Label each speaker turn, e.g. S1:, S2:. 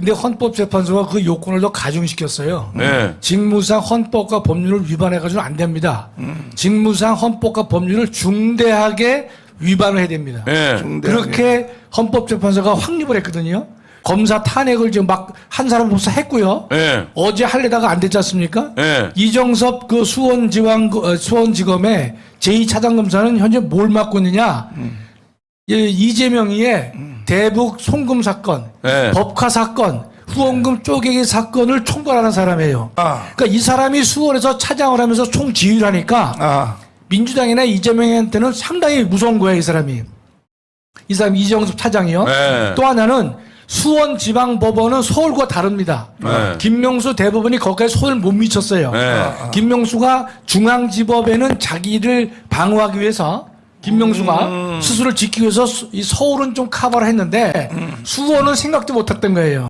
S1: 근데 헌법재판소가 그 요건을 더 가중시켰어요.
S2: 네.
S1: 직무상 헌법과 법률을 위반해가지고 안 됩니다.
S2: 음.
S1: 직무상 헌법과 법률을 중대하게 위반을 해야 됩니다.
S2: 네.
S3: 중대하게.
S1: 그렇게 헌법재판소가 확립을 했거든요. 검사 탄핵을 지금 막 한 사람 벌써 했고요.
S2: 네.
S1: 어제 할래다가 안 됐지 않습니까?
S2: 네.
S1: 이정섭 그 수원지방 어, 수원지검의 제2차장 검사는 현재 뭘 맡고 있느냐? 예, 이재명이의 대북 송금 사건,
S2: 네.
S1: 법화 사건, 후원금 쪼개기 사건을 총괄하는 사람이에요.
S3: 아.
S1: 그러니까 이 사람이 수원에서 차장을 하면서 총 지휘를 하니까
S3: 아,
S1: 민주당이나 이재명한테는 상당히 무서운 거야, 이 사람이. 이 사람 이정섭 차장이요.
S2: 네.
S1: 또 하나는 수원 지방법원은 서울과 다릅니다.
S2: 네.
S1: 김명수 대법원이 거기까지 손을 못 미쳤어요.
S2: 네.
S1: 김명수가 중앙지법에는 자기를 방어하기 위해서 김명수가
S2: 음.
S1: 스스로를 지키기 위해서 수- 이 서울은 좀 커버를 했는데 수원은 생각도 못했던 거예요.